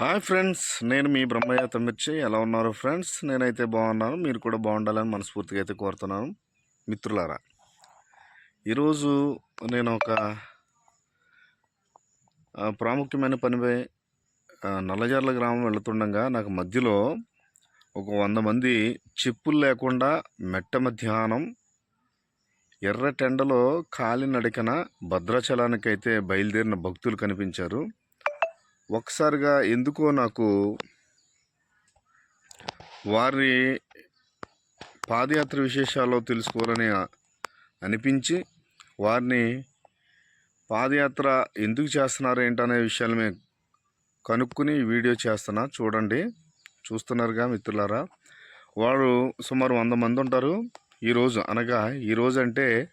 Hi friends నేను మీ బ్రహ్మయ్య తమ్మిర్చి ఎలా ఉన్నారు ఫ్రెండ్స్? నేనైతే బాగున్నాను. మీరు కూడా బాగుండాలని మనస్ఫూర్తిగా అయితే కోరుతున్నాను. మిత్రులారా ఈరోజు నేను ఒక ప్రాముఖ్యమైన పనిపై నల్లజర్ల గ్రామం వెళుతుండగా నాకు మధ్యలో ఒక వంద మంది చెప్పులు లేకుండా మెట్ట మధ్యాహ్నం ఎర్ర టెండలో భద్రాచలానికి భద్రాచలానికైతే బయలుదేరిన భక్తులు కనిపించారు. ఒకసారిగా ఎందుకో నాకు వారి పాదయాత్ర విశేషాలు తెలుసుకోవాలని అనిపించి వారిని పాదయాత్ర ఎందుకు చేస్తున్నారు ఏంటనే విషయాలు మేము కనుక్కుని వీడియో చేస్తున్నా. చూడండి. చూస్తున్నారుగా మిత్రులారా. వారు సుమారు వంద మంది ఉంటారు. ఈరోజు అనగా ఈరోజు అంటే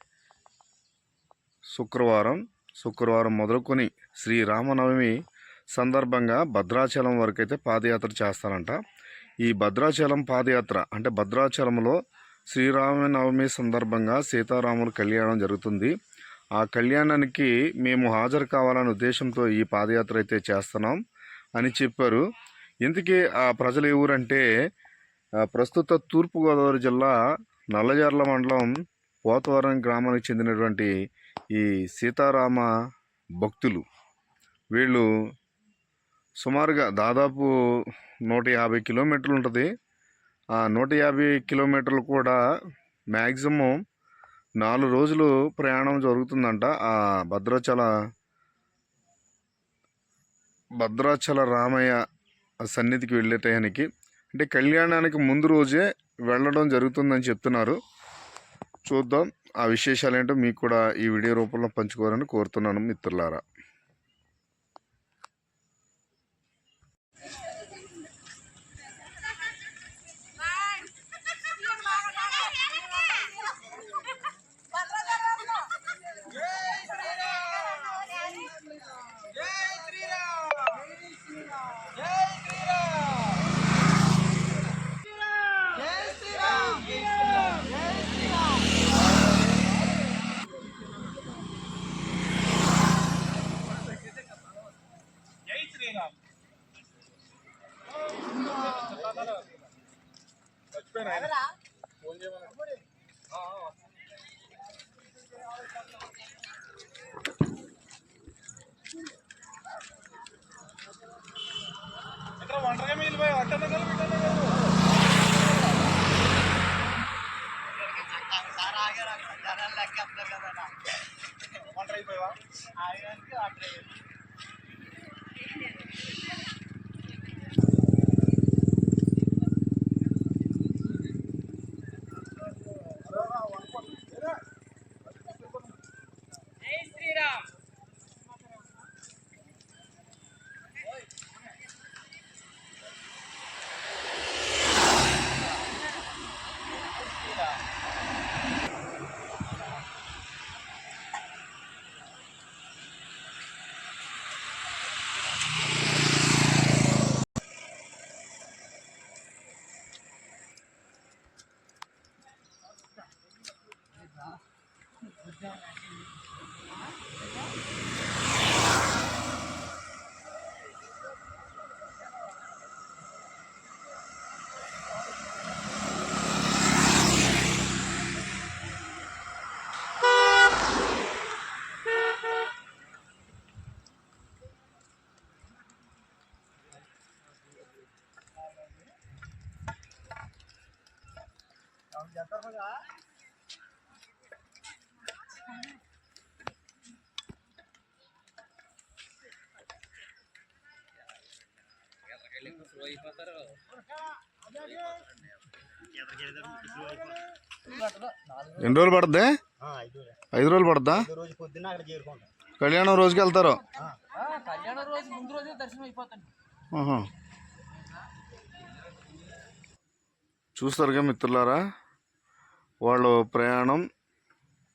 శుక్రవారం. శుక్రవారం మొదలుకొని శ్రీరామనవమి సందర్భంగా భద్రాచలం వరకు అయితే పాదయాత్ర చేస్తారంట. ఈ భద్రాచలం పాదయాత్ర అంటే భద్రాచలంలో శ్రీరామనవమి సందర్భంగా సీతారాముల కళ్యాణం జరుగుతుంది. ఆ కళ్యాణానికి మేము హాజరు కావాలనే ఉద్దేశంతో ఈ పాదయాత్ర అయితే చేస్తున్నాం అని చెప్పారు. ఇంతకీ ఆ ప్రజలు ఏ ఊరంటే ప్రస్తుత తూర్పుగోదావరి జిల్లా నల్లజర్ల మండలం పోతవరం గ్రామానికి చెందినటువంటి ఈ సీతారామ భక్తులు వీళ్ళు సుమారుగా దాదాపు నూట యాభై కిలోమీటర్లు ఉంటుంది. ఆ నూట యాభై కిలోమీటర్లు కూడా మ్యాక్సిమం నాలుగు రోజులు ప్రయాణం జరుగుతుందంట. ఆ భద్రాచల భద్రాచల రామయ్య సన్నిధికి వెళ్ళే టయానికి. అంటే కళ్యాణానికి ముందు రోజే వెళ్ళడం జరుగుతుందని చెప్తున్నారు. చూద్దాం ఆ విశేషాలు ఏంటో మీకు కూడా ఈ వీడియో రూపంలో పంచుకోవాలని కోరుతున్నాను మిత్రులారా. ఇక్కడ ఒంటరిగా మిగిలిపోయి అట్టన్న కదా బిడ్డన్న jangan terus ya ఎన్ని రోజులు పడుద్ది? ఐదు రోజులు పడుద్దా? కళ్యాణం రోజుకి వెళ్తారు. చూస్తారుగా మిత్రులారా వాళ్ళు ప్రయాణం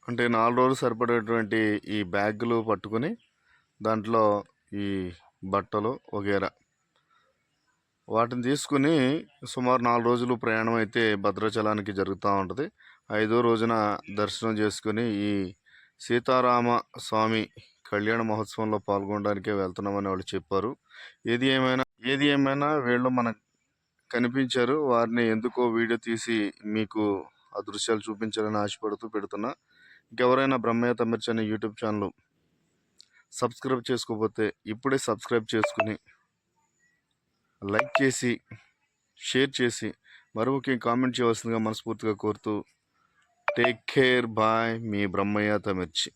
అంటే నాలుగు రోజులు సరిపడేటువంటి ఈ బ్యాగులు పట్టుకుని దాంట్లో ఈ బట్టలు వగేరా వాటిని తీసుకుని సుమారు నాలుగు రోజులు ప్రయాణం అయితే భద్రాచలానికి జరుగుతూ ఉంటుంది. ఐదో రోజున దర్శనం చేసుకుని ఈ సీతారామ స్వామి కళ్యాణ మహోత్సవంలో పాల్గొనడానికే వెళ్తున్నామని వాళ్ళు చెప్పారు. ఏది ఏమైనా ఏది ఏమైనా వీళ్ళు మనకు కనిపించారు వారిని ఎందుకో వీడియో తీసి మీకు ఆ దృశ్యాలు చూపించాలని ఆశపడుతూ పెడుతున్నా. ఇంకెవరైనా బ్రహ్మయ్య తమిర్చి అనే యూట్యూబ్ ఛానల్ సబ్స్క్రైబ్ చేసుకోకపోతే ఇప్పుడే సబ్స్క్రైబ్ చేసుకుని లైక్ చేసి షేర్ చేసి మరి ముఖ్యం కామెంట్ చేయవలసిందిగా మనస్ఫూర్తిగా కోరుతూ టేక్ కేర్ బాయ్ మీ బ్రహ్మయ్య తమిర్చి